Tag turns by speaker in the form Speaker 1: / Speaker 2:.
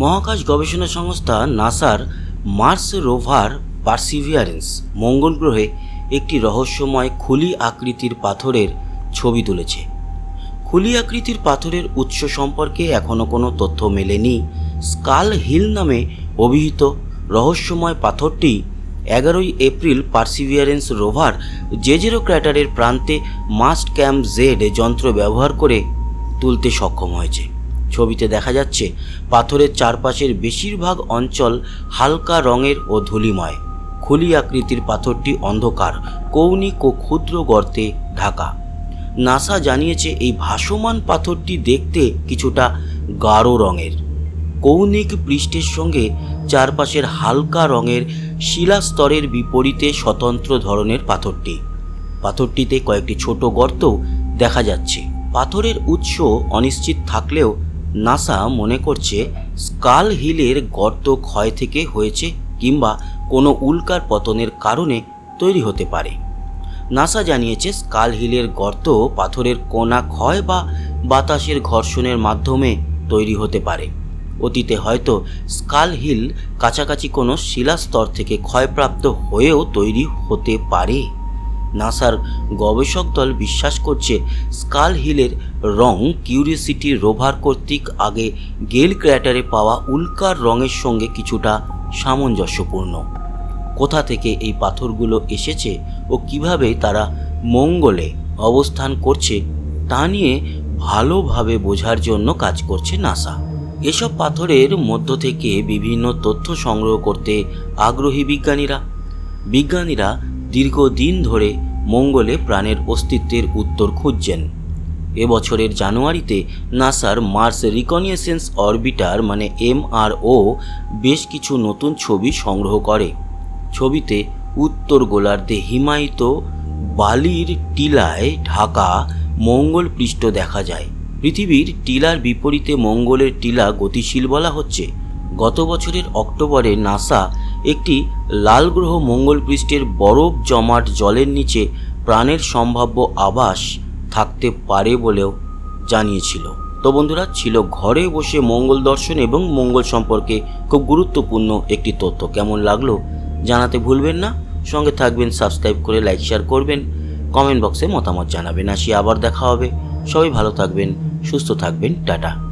Speaker 1: মহাকাশ গবেষণা সংস্থা নাসার মার্স রোভার পার্সিভিয়ারেন্স মঙ্গল গ্রহে একটি রহস্যময় খুলি আকৃতির পাথরের ছবি তুলেছে। খুলি আকৃতির পাথরের উৎস সম্পর্কে এখনও কোনো তথ্য মেলেনি। স্কাল হিল নামে অভিহিত রহস্যময় পাথরটি এগারোই এপ্রিল পার্সিভিয়ারেন্স রোভার জেজেরো ক্র্যাটারের প্রান্তে মাস্ট ক্যাম্প জেড যন্ত্র ব্যবহার করে তুলতে সক্ষম হয়েছে। ছবিতে দেখা যাচ্ছে, পাথরের চারপাশের বেশিরভাগ অঞ্চল হালকা রঙের ও ধূলিময়। খুলি আকৃতির পাথরটি অন্ধকার, কৌণিক ও ক্ষুদ্র গর্তে ঢাকা। নাসা জানিয়েছে, এই ভাসমান পাথরটি দেখতে কিছুটা গাঢ় রঙের। কৌণিক পৃষ্ঠের সঙ্গে চারপাশের হালকা রঙের শিলাস্তরের বিপরীতে স্বতন্ত্র ধরনের পাথরটি। পাথরটিতে কয়েকটি ছোট গর্ত দেখা যাচ্ছে। পাথরের উৎস অনিশ্চিত থাকলেও নাসা মনে করছে স্কাল হিলের গর্ত ক্ষয় থেকে হয়েছে কিংবা কোনো উল্কার পতনের কারণে তৈরি হতে পারে। নাসা জানিয়েছে স্কাল হিলের গর্ত পাথরের কোনা ক্ষয় বা বাতাসের ঘর্ষণের মাধ্যমে তৈরি হতে পারে। অতীতে হয়তো স্কাল হিল কাছাকাছি কোনো শিলাস্তর থেকে ক্ষয়প্রাপ্ত হয়েও তৈরি হতে পারে। নাসার গবেষক দল বিশ্বাস করছে স্কাল হিলের রং কিউরিসিটি রোভার কর্তৃক আগে গেল ক্র্যাটারে পাওয়া উল্কার রঙের সঙ্গে কিছুটা সামঞ্জস্যপূর্ণ। কোথা থেকে এই পাথরগুলো এসেছে ও কীভাবে তারা মঙ্গলে অবস্থান করছে তা নিয়ে ভালোভাবে বোঝার জন্য কাজ করছে নাসা। এসব পাথরের মধ্য থেকে বিভিন্ন তথ্য সংগ্রহ করতে আগ্রহী বিজ্ঞানীরা। বিজ্ঞানীরা দীর্ঘদিন ধরে মঙ্গলে প্রাণের অস্তিত্বের উত্তর খুঁজছেন। এবছরের জানুয়ারিতে নাসার মার্স রিকনিয়েসেন্স অরবিটার মানে এমআরও বেশ কিছু নতুন ছবি সংগ্রহ করে। ছবিতে উত্তর গোলার্ধে হিমায়িত বালির টিলায় ঢাকা মঙ্গল পৃষ্ঠ দেখা যায়। পৃথিবীর টিলার বিপরীতে মঙ্গলের টিলা গতিশীল বলা হচ্ছে। গত বছরের অক্টোবরে নাসা একটি লাল গ্রহ মঙ্গল পৃষ্ঠের বরফ জমাট জলের নিচে প্রাণের সম্ভাব্য আবাস থাকতে পারে বলেও জানিয়েছিল। তো বন্ধুরা, ছিল ঘরে বসে মঙ্গল দর্শন এবং মঙ্গল সম্পর্কে খুব গুরুত্বপূর্ণ একটি তথ্য। কেমন লাগল জানাতে ভুলবেন না। সঙ্গে থাকবেন সাবস্ক্রাইব করে লাইক শেয়ার করবেন। কমেন্ট বক্সে মতামত জানাবেন। আসি আবার দেখা হবে। সবাই ভালো থাকবেন, সুস্থ থাকবেন। টাটা।